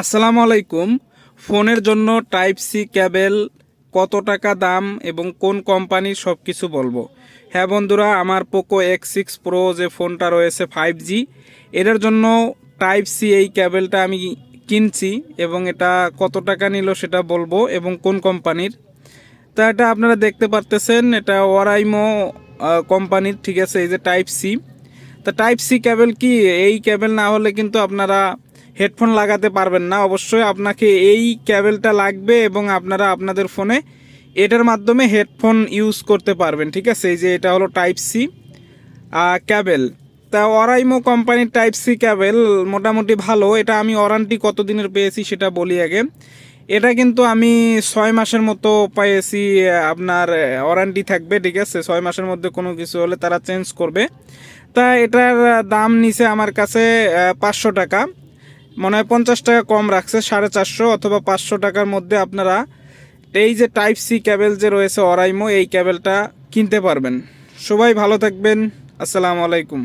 আসসালামু আলাইকুম। ফোনের জন্য টাইপ সি ক্যাবেল, কত টাকা দাম এবং কোন কোম্পানির সব কিছু বলব। হ্যাঁ বন্ধুরা, আমার পোকো এক্স সিক্স প্রো যে ফোনটা রয়েছে ফাইভ জি, এটার জন্য টাইপ সি এই ক্যাবেলটা আমি কিনছি এবং এটা কত টাকা নিল সেটা বলব এবং কোন কোম্পানির। তা এটা আপনারা দেখতে পারতেছেন, এটা ওয়ারাইমো কোম্পানির, ঠিক আছে, এই যে টাইপ সি। তা টাইপ সি ক্যাবেল কি? এই ক্যাবেল না হলে কিন্তু আপনারা হেডফোন লাগাতে পারবেন না। অবশ্যই আপনাকে এই ক্যাবেলটা লাগবে এবং আপনারা আপনাদের ফোনে এটার মাধ্যমে হেডফোন ইউজ করতে পারবেন, ঠিক আছে? এই যে এটা হলো টাইপ সি ক্যাবেল। তা অরাইমো কোম্পানির টাইপ সি ক্যাবেল মোটামুটি ভালো। এটা আমি ওয়ারান্টি কতদিনের পেয়েছি সেটা বলি আগে। এটা কিন্তু আমি ছয় মাসের মতো পেয়েছি, আপনার ওয়ারান্টি থাকবে, ঠিক আছে? ছয় মাসের মধ্যে কোনো কিছু হলে তারা চেঞ্জ করবে। তা এটার দাম নিছে আমার কাছে পাঁচশো টাকা। মনে হয় পঞ্চাশ টাকা কম রাখছে, সাড়ে চারশো অথবা পাঁচশো টাকার মধ্যে আপনারা এই যে টাইপ সি ক্যাবেল যে রয়েছে অরাইমো এই ক্যাবেলটা কিনতে পারবেন। সবাই ভালো থাকবেন, আসসালামু আলাইকুম।